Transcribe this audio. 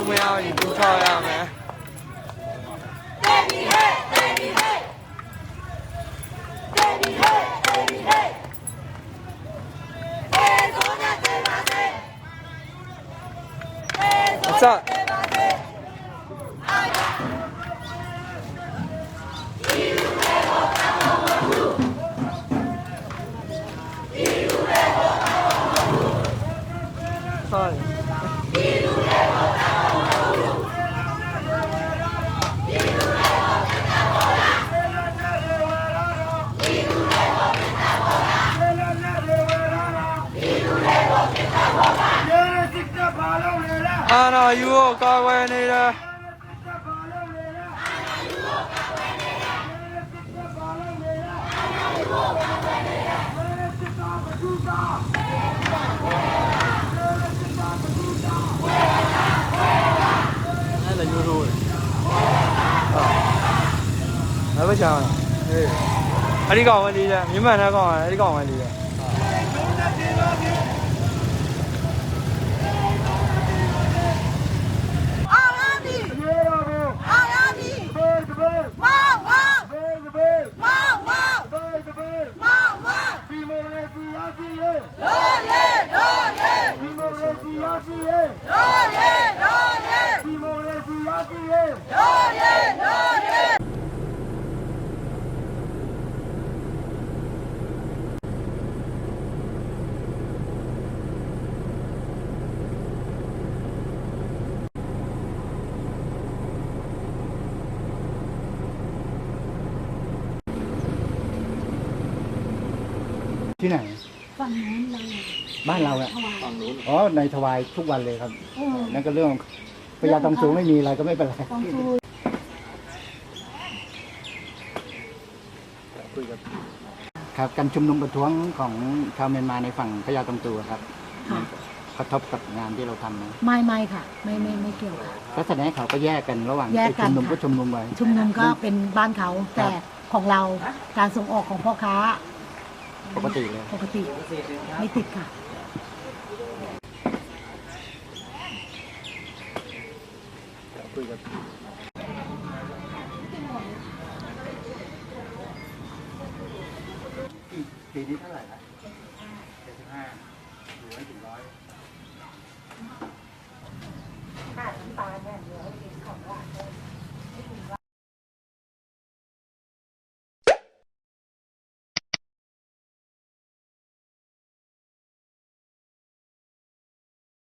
ခွင့်ရရင်ဒုထောက်ရမယ် အစဟုတ် အာနာယူကိုကာကွယ်နေတယ်အဲ့လည်းယူထိုးတယ်ဟာဘယ်ချောင်းဟေးအဲ့ဒီကောင်ဝင်လေးတယ်မြမန်တဲ့ကောင်အဲ့ဒီကောင်ဝင်လေးတယ် ที่ไหนฝั่งนู้นเลยบ้านเราอะฝั่งนู้นอ๋อในถวายทุกวันเลยครับนั่นก็เรื่อง พญาตองสูงไม่มีอะไรก็ไม่เป็นไรต้องชูครับการชุมนุมประท้วงของชาวเมียนมาในฝั่งพญาตองตูครับค่ะ กระทบกับงานที่เราทำนะไม่ไม่ค่ะ ไม่ไม่ไม่เกี่ยวค่ะ ก็แสดงให้เขาก็แยกกันระหว่างแยกกัน ชุมนุมค่ะก็ชุมนุมไว้ชุมนุมก็เป็นบ้านเขาแต่ของเราการส่งออกของพ่อค้าปกติเลย ปกติไม่ติดค่ะ คุยกับปีนี้เท่าไหร่ละเจ็ดสิบห้าหรือไม่ถึงร้อย